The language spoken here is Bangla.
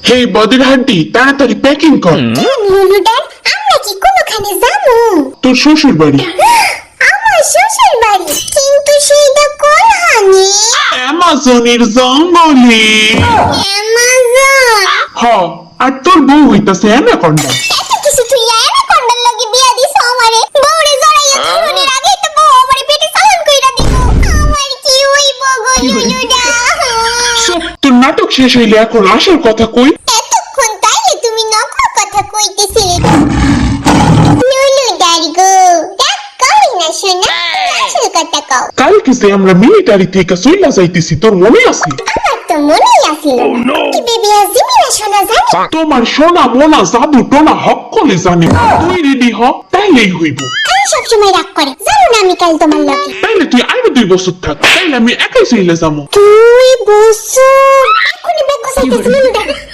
হে বদির হাড্ডি তাড়াতাড়ি প্যাকিং কর। লুলুডান আমরা কি কোনোখানে যাব? তোর শ্বশুর বাড়ি আমার শ্বশুর বাড়ি কিন্তু সেইটা কোনখানে অ্যামাজনের জঙ্গলে। অ্যামাজন। হ আর তোর বউ হইতাছে অ্যানাকন্ডা। এত কিছু তুই অ্যানাকন্ডার লগে বিয়া দিছ আমারে? বউরে জড়াইয়া জীবনের আগে তো বউ আমারে পেটে সালান কইরা দিব। আমার কি হইব গো? তোর নাটক শেষ হইলে এখন আসল কথা কই? এতক্ষণ তাইলে তুমি নকল কথা কইতেছিলে। লুলু ডারগো রাগ করি না শোনা আসল কথা কও। কালকে যে আমরা মিলিটারি থেকে চইলা যাইতেছি তোর মনে আছে? আমার তো মনেই আসিল কি বেবি আজিমিরা শোনা জানে? তোমার সোনা মোনা জাদু টোনা হক করে জানে? তুই রেডি হ তাইলেই হইব। আমি সবসময় রাগ করে জানো না আমি কাল তোমার লগে। তাইলে তুই আরও দুই বছর থাক তাইলে আমি একাই চইলে যাব। তুই বসো Linda.